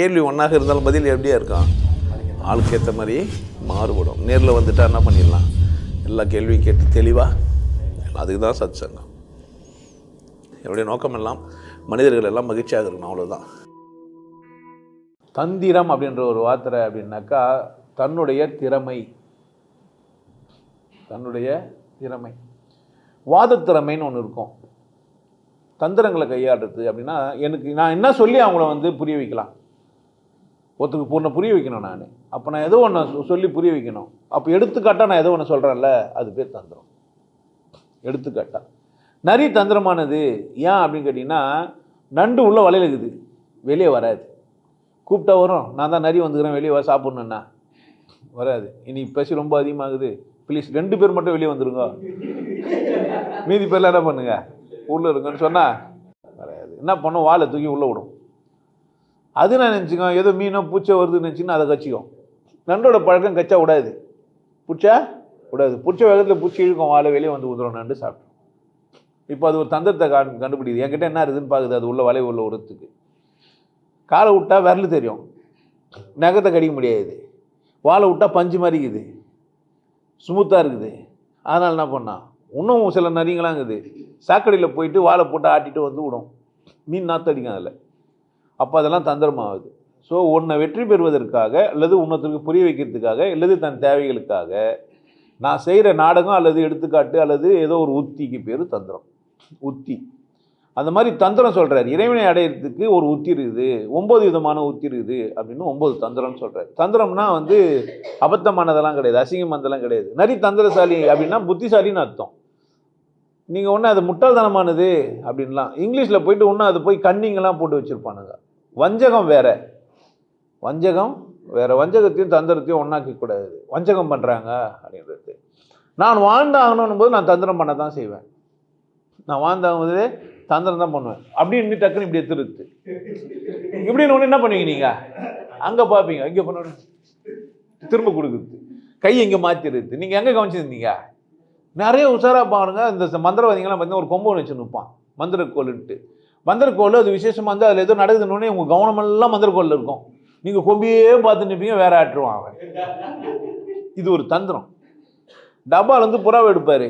கேள்வி ஒன்றாக இருந்தாலும் பதில் எப்படியா இருக்கும்? ஆளுக்கு ஏற்ற மாதிரி மாறுபடும். நேரில் வந்துட்டால் என்ன பண்ணிடலாம்? எல்லா கேள்வியும் கேட்டு தெளிவாக அதுக்கு தான் சத் சங்கம் என்னுடைய நோக்கம் எல்லாம் மனிதர்கள் எல்லாம் மகிழ்ச்சியாக இருக்கணும் அவ்வளோதான் தந்திரம் அப்படின்ற ஒரு வார்த்தை அப்படின்னாக்கா தன்னுடைய திறமை. தன்னுடைய திறமை. வாதத்திறமைன்னு ஒன்று இருக்கும். தந்திரங்களை கையாடுறது அப்படின்னா எனக்கு நான் என்ன சொல்லி அவங்கள வந்து புரிய வைக்கலாம்? ஒருத்தருக்கு பூர்ண புரிய வைக்கணும் நான். அப்போ நான் ஏதோ ஒன்று சொல்லி புரிய வைக்கணும். அப்போ எடுத்துக்காட்டாக நான் ஏதோ ஒன்று சொல்கிறேன்ல அது பேர் தந்திரம். எடுத்துக்காட்டா. நரி தந்திரமானது ஏன் அப்படின்னு கேட்டிங்கன்னா நண்டு உள்ள வலையில் இருக்குது. வெளியே வராது. கூப்பிட்டா வரும். நான் தான் நரி வந்துக்கிறேன் வெளியே வர சாப்பிட்ணுன்னா வராது. இனி பசி ரொம்ப அதிகமாகுது. ப்ளீஸ் ரெண்டு பேர் மட்டும் வெளியே வந்துருங்க. மீதி பேர்லாம் என்ன பண்ணுங்க? உள்ளே இருக்குன்னு சொன்னால் வராது. என்ன பண்ணும்? வாழை தூக்கி உள்ளே விடும். அது நான் நினச்சிக்கோ ஏதோ மீனோ பூச்சை வருதுன்னு நினச்சின்னா அதை கச்சிக்கும். நண்டோட பழக்கம் கச்சா விடாது. பிடிச்சா விடாது. பிடிச்ச வேகத்தில் பூச்சி இழுக்கும் வாழை வெளியே வந்து உதுறோம் நண்டு சாப்பிட்டோம். இப்போ அது ஒரு தந்திரத்தை கண் கண்டுபிடிக்குது. என்கிட்ட என்ன இருக்குதுன்னு பார்க்குது அது உள்ள வலை உள்ள உரத்துக்கு. காலை விட்டால் விரல் தெரியும். நகத்தை கடிக்க முடியாது. வாழை விட்டால் பஞ்சு மறிக்குது ஸ்மூத்தாக இருக்குது. அதனால் என்ன பண்ணால் இன்னும் சில நரிங்களாம் இருக்குது சாக்கடையில் போயிட்டு வாழை போட்டு ஆட்டிட்டு வந்து விடும். மீன் நாத்தடிக்கும் அதில். அப்போ அதெல்லாம் தந்திரமாகுது. ஸோ உன்னை வெற்றி பெறுவதற்காக அல்லது உன்னத்திற்கு புரிய வைக்கிறதுக்காக அல்லது தன் தேவைகளுக்காக நான் செய்கிற நாடகம் அல்லது எடுத்துக்காட்டு அல்லது ஏதோ ஒரு உத்திக்கு பேர் தந்திரம். உத்தி. அந்த மாதிரி தந்திரம் சொல்கிறார் இறைவனை அடையிறதுக்கு ஒரு உத்தி இருக்குது. ஒம்பது விதமான உத்தி இருக்குது அப்படின்னு ஒம்பது தந்திரம்னு சொல்கிறார் தந்திரம்னா வந்து அபத்தமானதெல்லாம் கிடையாது. அசிங்கமானதெல்லாம் கிடையாது. நரி தந்திரசாலி அப்படின்னா புத்திசாலின்னு அர்த்தம். நீங்கள் ஒன்று அது முட்டாள்தனமானது அப்படின்லாம். இங்கிலீஷில் போயிட்டு ஒன்று அது போய் கன்னிங்கெல்லாம் போட்டு வச்சுருப்பானுங்க. வஞ்சகம் வேற. வஞ்சகம் வேற. வஞ்சகத்தையும் தந்திரத்தையும் ஒன்றாக்க கூடாது. வஞ்சகம் பண்ணுறாங்க அப்படின்றது. நான் வாழ்ந்தாகணும் போது நான் தந்திரம் பண்ண தான் செய்வேன். நான் வாழ்ந்தாகும் போதே தந்திரம் தான் பண்ணுவேன். அப்படின்னு டக்குன்னு இப்படி திருத்து இப்படின்னு ஒன்று என்ன பண்ணுவீங்க நீங்கள் அங்கே பார்ப்பீங்க. இங்கே பண்ணணும் திரும்ப கொடுக்குறது. கை இங்கே மாற்றிடுது நீங்கள் எங்கே கவனிச்சிருந்தீங்க? நிறைய உஷாராக பாருங்க. இந்த மந்திரவாதிகள்லாம் பார்த்தீங்கன்னா ஒரு கொம்பு வச்சு நிற்பான் மந்திரக்கோல்ன்ட்டு. மந்திரக்கோள் அது விசேஷமாக வந்து அதில் ஏதோ நடக்குதுன்னு உங்கள் கவனமெல்லாம் மந்திரக்கோளில் இருக்கும். நீங்கள் கொம்பியே பார்த்து நிற்பீங்க வேற ஆட்டுருவான் அவன். இது ஒரு தந்திரம். டப்பாவில் வந்து புறாவை எடுப்பார்.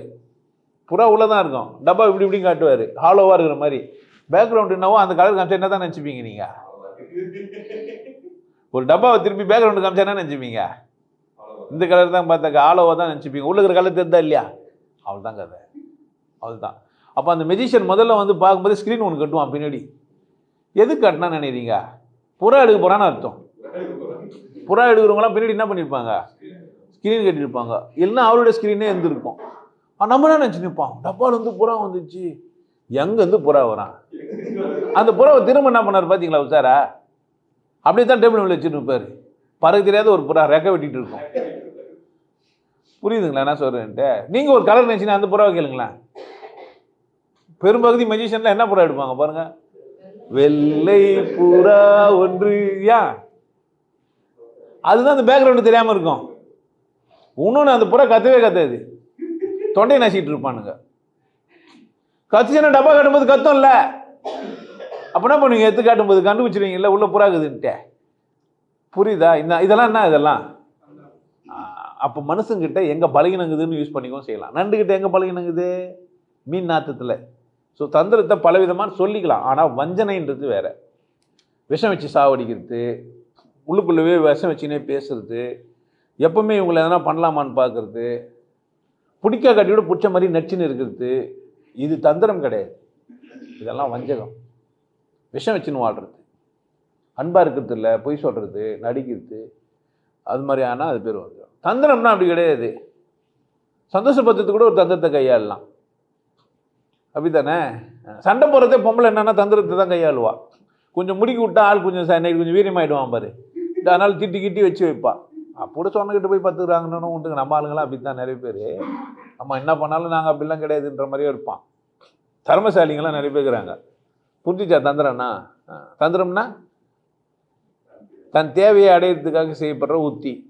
புறா உள்ளே தான் இருக்கும். டப்பா இப்படி இப்படி காட்டுவார். ஹாலோவாக இருக்கிற மாதிரி. பேக்ரவுண்ட் என்னவோ அந்த கலர் காமிச்சா என்ன தான் நினச்சிப்பீங்க நீங்கள் ஒரு டப்பாவை திருப்பி பேக்ரவுண்டு காமிச்சா என்ன நினச்சிப்பீங்க? இந்த கலர் தான் பார்த்தாக்க ஆலோவாக தான் நினச்சிப்பீங்க. உள்ள இருக்கிற கலர் தெரிந்தா இல்லையா? அவள் தான் கதை. அவள் தான் அப்போ அந்த மெஜிஷியன் முதல்ல வந்து பார்க்கும்போது ஸ்க்ரீன் ஒன்று கட்டுவான் பின்னாடி. எது கட்டினா நினைக்கிறீங்க? புறா எடுக்க போகிறான்னு அர்த்தம். புறா எடுக்கிறவங்களாம் பின்னாடி என்ன பண்ணியிருப்பாங்க ஸ்க்ரீன் கட்டியிருப்பாங்க. இல்லைன்னா அவருடைய ஸ்க்ரீனே இருந்திருக்கும். நம்ம என்ன நினச்சி நிற்பான் டப்பால புறா வந்துச்சு. எங்கேருந்து புறா வரான்? அந்த புறாவை திரும்ப என்ன பண்ணார் பார்த்தீங்களா உசாரா அப்படியே தான் டேபிள் மேலே வச்சுட்டு இருப்பார். பறக்க தெரியாத ஒரு புறா ரெக்க வெட்டிட்டு இருக்கும். புரியுதுங்களா என்ன சொல்கிறேன்ட்டு நீங்கள் ஒரு கலர் நினச்சின்னா அந்த புறாவை கேளுங்களேன். பெரும்பகுதி மெஜிஷியன்ல என்ன புறா எடுப்பாங்க பாருங்க. வெள்ளை புறா ஒன்று. யா? அதுதான் அந்த பேக்ரவுண்டு தெரியாமல் இருக்கும். இன்னொன்று அந்த புறா கத்தவே கத்தாது. தொண்டையை நசிக்கிட்டு இருப்பானுங்க. கத்துச்சுன்னா டப்பா காட்டும்போது இல்லை அப்போ என்ன பண்ணுவீங்க? எடுத்து காட்டும்போது கண்டுபிடிச்சிருவீங்கல்ல உள்ள புறாக்குதுன்ட்டு புரியுதா? இந்த இதெல்லாம் என்ன இதெல்லாம்? அப்போ மனுஷங்கிட்ட எங்கே பழகினங்குதுன்னு யூஸ் பண்ணிக்கவும் செய்யலாம். நண்டுக்கிட்ட எங்கே பழகினங்குது மீன் நாத்தத்தில். ஸோ தந்திரத்தை பலவிதமான சொல்லிக்கலாம். ஆனால் வஞ்சனைன்றது வேறு. விஷம் வச்சு சாவடிக்கிறது உள்ளுக்குள்ளவே விஷம் வச்சுனே பேசுறது எப்பவுமே இவங்களை எதனா பண்ணலாமான்னு பார்க்குறது பிடிக்க கட்டியோட பிடிச்ச மாதிரி நச்சுன்னு இருக்கிறது இது தந்திரம் கிடையாது. இதெல்லாம் வஞ்சகம். விஷம் வச்சுன்னு வாழ்றது. அன்பாக இருக்கிறது இல்லை பொய் சொல்கிறது நடிக்கிறது அது மாதிரி ஆனால் அது பேர் வஞ்சகம். தந்திரம்னா அப்படி கிடையாது. சந்தோஷப்படுத்துறது கூட ஒரு தந்திரத்தை கையாளலாம். அப்படித்தானே? சண்டை போடுறதே பொம்பளை என்னென்னா தந்திரத்தை தான் கையாளுவா. கொஞ்சம் முடிக்கி விட்டா ஆள் கொஞ்சம் ச- கொஞ்சம் வீரியமாயிடுவான் பாரு. அதனால் திட்டி கிட்டி வச்சு வைப்பான் அப்போ சொன்னக்கிட்ட போய் பத்துக்கிறாங்கன்னு உண்டுங்க நம்ம ஆளுங்களாம் அப்படி தான் நிறைய பேர். நம்ம என்ன பண்ணாலும் நாங்கள் அப்படிலாம் கிடையாதுன்ற மாதிரியே இருப்பான். தர்மசாலிங்களாம் நிறைய பேருக்குறாங்க புரிஞ்சிச்சா தந்திரம்னா? தந்திரம்னா தன் தேவையை அடையிறதுக்காக செய்யப்படுற உத்தி.